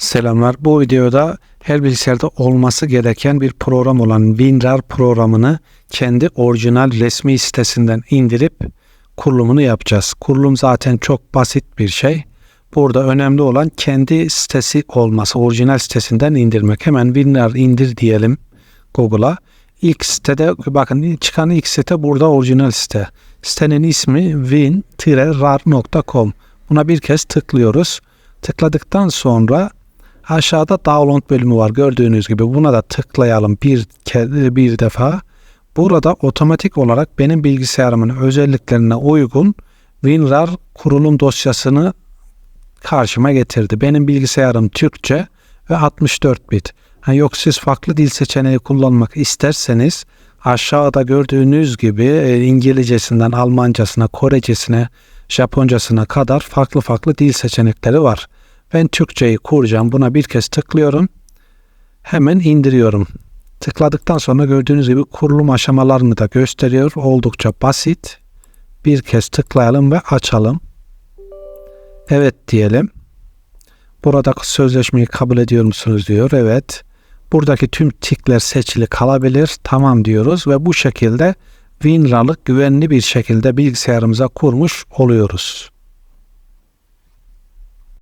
Selamlar. Bu videoda her bilgisayarda olması gereken bir program olan WinRAR programını kendi orijinal resmi sitesinden indirip kurulumunu yapacağız. Kurulum zaten çok basit bir şey. Burada önemli olan kendi sitesi olması, orijinal sitesinden indirmek. Hemen WinRAR indir diyelim Google'a. İlk sitede bakın çıkan ilk site burada orijinal site. Sitenin ismi win-rar.com. Buna bir kez tıklıyoruz. Tıkladıktan sonra aşağıda download bölümü var gördüğünüz gibi. Buna da tıklayalım bir bir defa. Burada otomatik olarak benim bilgisayarımın özelliklerine uygun WinRAR kurulum dosyasını karşıma getirdi. Benim bilgisayarım Türkçe ve 64 bit. Ha, yok siz farklı dil seçeneği kullanmak isterseniz aşağıda gördüğünüz gibi e, İngilizcesinden Almancasına, Korecesine, Japoncasına kadar farklı farklı dil seçenekleri var. Ben Türkçeyi kuracağım. Buna bir kez tıklıyorum. Hemen indiriyorum. Tıkladıktan sonra gördüğünüz gibi kurulum aşamalarını da gösteriyor. Oldukça basit. Bir kez tıklayalım ve açalım. Evet diyelim. Burada sözleşmeyi kabul ediyor musunuz diyor. Evet. Buradaki tüm tikler seçili kalabilir. Tamam diyoruz ve bu şekilde WinRAR'lık güvenli bir şekilde bilgisayarımıza kurmuş oluyoruz.